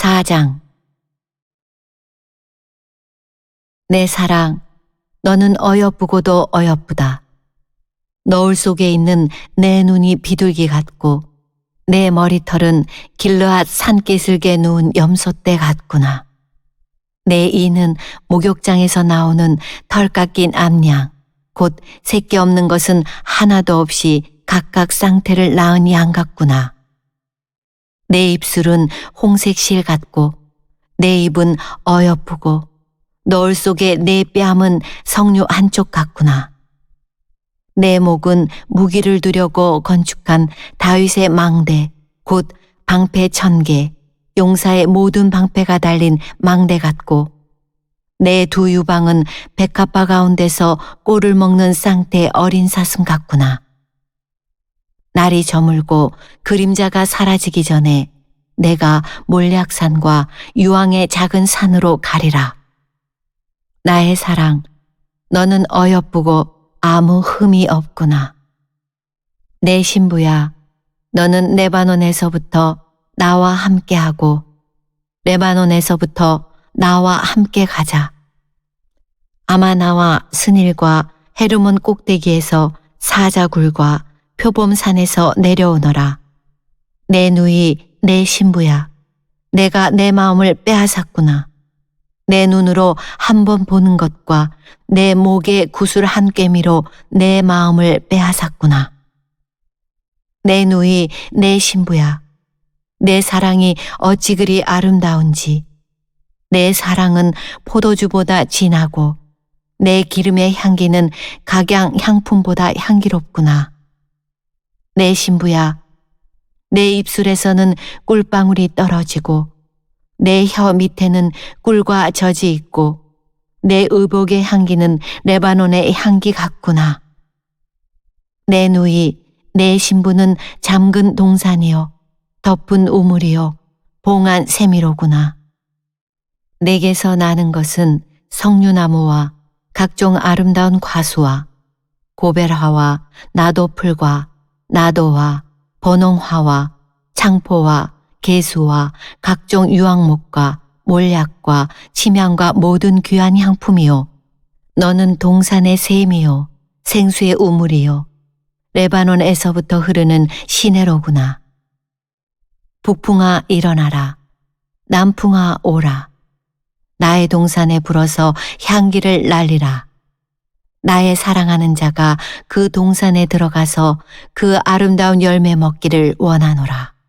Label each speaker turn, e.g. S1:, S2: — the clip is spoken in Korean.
S1: 4장 내 사랑, 너는 어여쁘고도 어여쁘다. 너울 속에 있는 내 눈이 비둘기 같고 내 머리털은 길르앗 산기슭에 누운 염소떼 같구나. 내 이는 목욕장에서 나오는 털 깎인 암양, 곧 새끼 없는 것은 하나도 없이 각각 쌍태를 낳은 양 같구나. 내 입술은 홍색 실 같고 내 입은 어여쁘고 너울 속에 내 뺨은 석류 한쪽 같구나. 내 목은 무기를 두려고 건축한 다윗의 망대, 곧 방패 천 개, 용사의 모든 방패가 달린 망대 같고, 내 두 유방은 백합화 가운데서 꼴을 먹는 쌍태 어린 사슴 같구나. 날이 저물고 그림자가 사라지기 전에 내가 몰약산과 유황의 작은 산으로 가리라. 나의 사랑, 너는 어여쁘고 아무 흠이 없구나. 내 신부야, 너는 레바논에서부터 나와 함께하고 레바논에서부터 나와 함께 가자. 아마나와 스닐과 헤르몬 꼭대기에서 사자굴과 표범산에서 내려오너라. 내 누이, 내 신부야. 내가 내 마음을 빼앗았구나. 내 눈으로 한 번 보는 것과 내 목의 구슬 한 깨미로 내 마음을 빼앗았구나. 내 누이, 내 신부야. 내 사랑이 어찌 그리 아름다운지. 내 사랑은 포도주보다 진하고 내 기름의 향기는 각양 향품보다 향기롭구나. 내 신부야. 내 입술에서는 꿀방울이 떨어지고 내 혀 밑에는 꿀과 젖이 있고 내 의복의 향기는 레바논의 향기 같구나. 내 누이, 내 신부는 잠근 동산이요, 덮은 우물이요, 봉한 세미로구나. 내게서 나는 것은 석류나무와 각종 아름다운 과수와 고벨화와 나도풀과 나도와 번홍화와 창포와 개수와 각종 유황목과 몰약과 침향과 모든 귀한 향품이요. 너는 동산의 샘이요. 생수의 우물이요. 레바논에서부터 흐르는 시내로구나. 북풍아 일어나라. 남풍아 오라. 나의 동산에 불어서 향기를 날리라. 나의 사랑하는 자가 그 동산에 들어가서 그 아름다운 열매 먹기를 원하노라.